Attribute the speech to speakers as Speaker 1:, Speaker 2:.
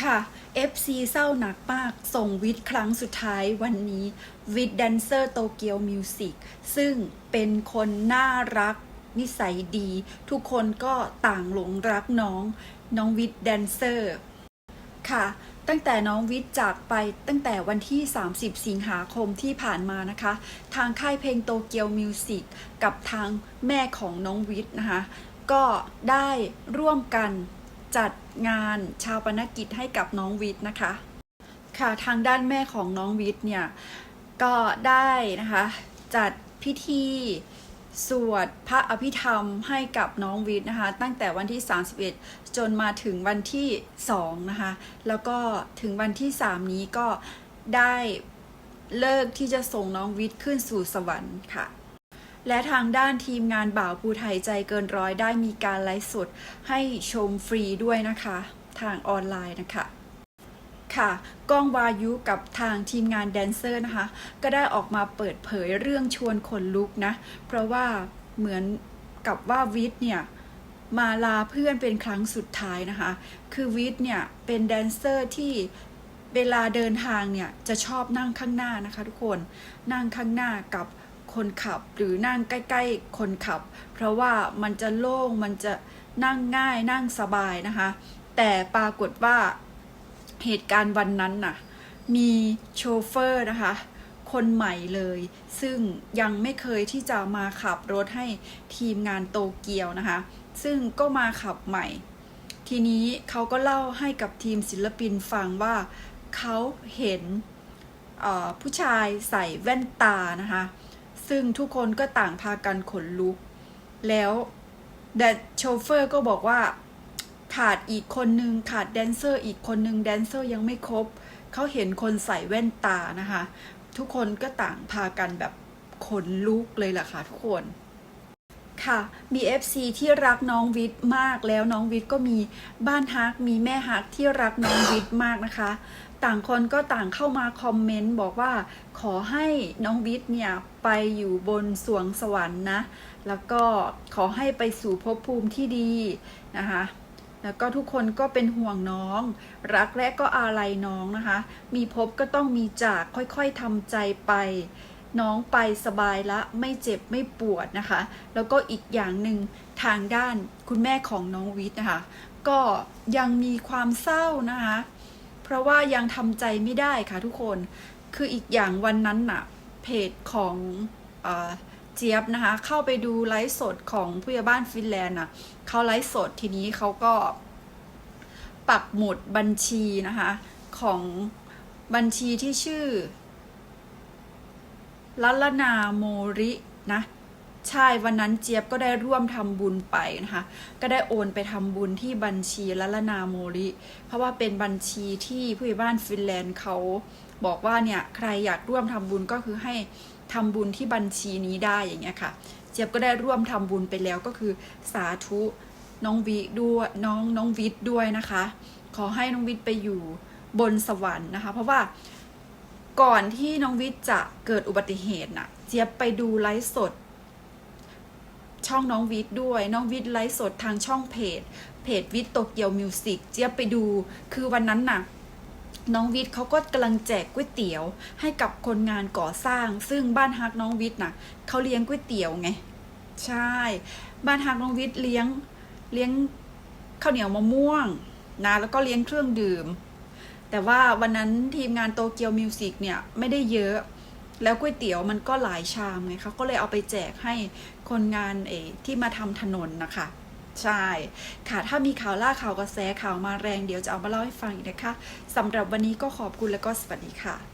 Speaker 1: ค่ะ FC เศร้าหนักมาก ส่งวิทย์ครั้งสุดท้ายวันนี้ วิทย์แดนเซอร์โตเกียวมิวสิกซึ่งเป็นคนน่ารักนิสัยดี ทุกคนก็ต่างหลงรักน้อง น้องวิทย์แดนเซอร์ค่ะ ตั้งแต่น้องวิทย์จากไปตั้งแต่วันที่ 30 สิงหาคมที่ผ่านมานะคะ ทางค่ายเพลงโตเกียวมิวสิกกับทางแม่ของน้องวิทย์นะคะ ก็ได้ร่วมกัน จัดงานชาวปนกิจให้กับน้องวิทย์นะคะ ค่ะทางด้านแม่ของน้องวิทย์เนี่ย ก็ได้นะคะ จัดพิธีสวดพระอภิธรรมให้กับน้องวิทย์นะคะ ตั้งแต่วันที่ 31 จนมาถึงวันที่ 2 นะคะ แล้วก็ถึงวันที่ 3 นี้ก็ได้เลิกที่จะส่งน้องวิทย์ขึ้นสู่สวรรค์ค่ะ และทางด้านทีมงานบ่าวภูไทยใจเกินร้อยได้มีการไลฟ์สดให้ชมฟรีด้วยนะคะ ทางออนไลน์นะคะค่ะก้องวายุกับทางทีมงานแดนเซอร์นะคะ ก็ได้ออกมาเปิดเผยเรื่องชวนขนลุกนะ เพราะว่าเหมือนกับว่าวิทย์เนี่ย มาลาเพื่อนเป็นครั้งสุดท้ายนะคะ คือวิทย์เนี่ย เป็นแดนเซอร์ที่เวลาเดินทางเนี่ย จะชอบนั่งข้างหน้านะคะทุกคนนั่งข้างหน้ากับ คนขับหรือนั่งใกล้ๆคนขับ เพราะว่ามันจะโล่งมันจะนั่งง่ายนั่งสบายนะคะ แต่ปรากฏว่าเหตุการณ์วันนั้นน่ะมีโชเฟอร์นะคะ คนใหม่เลย ซึ่งยังไม่เคยที่จะมาขับรถให้ทีมงานโตเกียวนะคะ ซึ่งก็มาขับใหม่ ทีนี้เขาก็เล่าให้กับทีมศิลปินฟังว่าเขาเห็นผู้ชายใส่แว่นตานะคะ ซึ่งทุกคนก็ต่างพากันขนลุก แล้วแดนโชเฟอร์ก็บอกว่าขาดอีกคนนึงขาดแดนเซอร์อีกคนนึงแดนเซอร์ยังไม่ครบเขาเห็นคนใส่แว่นตานะคะ ทุกคนก็ต่างพากันแบบขนลุกเลยล่ะค่ะทุกคน ค่ะมี FC ที่รักน้องวิทย์มากแล้วน้องวิทย์ก็มีบ้านฮักมีแม่ฮักที่รักน้องวิทย์มากนะคะ ต่างคนก็ต่างเข้ามาคอมเมนต์บอกว่าขอให้น้องวิทย์เนี่ยไปอยู่บนสวงสวรรค์นะ แล้วก็ขอให้ไปสู่ภพภูมิที่ดีนะคะแล้วก็ทุกคนก็เป็นห่วงน้อง รักและก็อาลัยน้องนะคะ มีพบก็ต้องมีจากค่อยๆทำใจไป น้องไปสบายละไม่เจ็บไม่ปวดนะคะ แล้วก็อีกอย่างหนึ่งทางด้านคุณแม่ของน้องวิทย์นะคะ ก็ยังมีความเศร้านะคะ เพราะว่ายังทำใจไม่ได้ค่ะทุกคนคืออีกอย่างวันนั้นน่ะเพจของเออเจี๊ยบนะคะ เข้าไปดูไลฟ์สดของผู้ใหญ่บ้านฟินแลนด์น่ะเขาไลฟ์สดทีนี้เขาก็ปักหมุดบัญชีนะคะ ของบัญชีที่ชื่อ ลัลนาโมรินะใช่วันนั้นเจี๊ยบก็ได้ร่วมทำบุญไปนะคะก็ได้โอนไปทำบุญที่บัญชีลัลนาโมริ เพราะว่าเป็นบัญชีที่ผู้ใหญ่บ้านฟินแลนด์เขาบอกว่าเนี่ยใครอยากร่วมทำบุญก็คือให้ทำบุญที่บัญชีนี้ได้อย่างเงี้ยค่ะ เจี๊ยบก็ได้ร่วมทำบุญไปแล้วก็คือสาธุน้องวิด้วยน้องน้องวิทย์ด้วยนะคะ ขอให้น้องวิทย์ไปอยู่บนสวรรค์นะคะ เพราะว่า ก่อนที่น้องวิทย์จะเกิดอุบัติเหตุน่ะ เจี๊ยบไปดูไลฟ์สด ช่องน้องวิทย์ด้วย น้องวิทย์ไลฟ์สดทางช่องเพจ เพจวิทย์โตเกียวมิวสิกเจี๊ยบไปดูคือวันนั้นน่ะน้องวิทย์เขาก็กำลังแจกก๋วยเตี๋ยวให้กับคนงานก่อสร้าง ซึ่งบ้านฮักน้องวิทย์น่ะเขาเลี้ยงก๋วยเตี๋ยวไง ใช่ บ้านฮักน้องวิทย์เลี้ยงเลี้ยงข้าวเหนียวมะม่วงนะแล้วก็เลี้ยงเครื่องดื่ม แต่ว่าวันนั้นทีมงานโตเกียวมิวสิกเนี่ยไม่ได้เยอะ แล้วก๋วยเตี๋ยวมันก็หลายชามไงเขาก็เลยเอาไปแจกให้คนงานเอที่มาทำถนนนะคะ ใช่ ค่ะ ถ้ามีข่าวล่าข่าวกระแสข่าวมาแรงเดี๋ยวจะเอามาเล่าให้ฟังอีกนะคะสำหรับวันนี้ก็ขอบคุณและก็สวัสดีค่ะ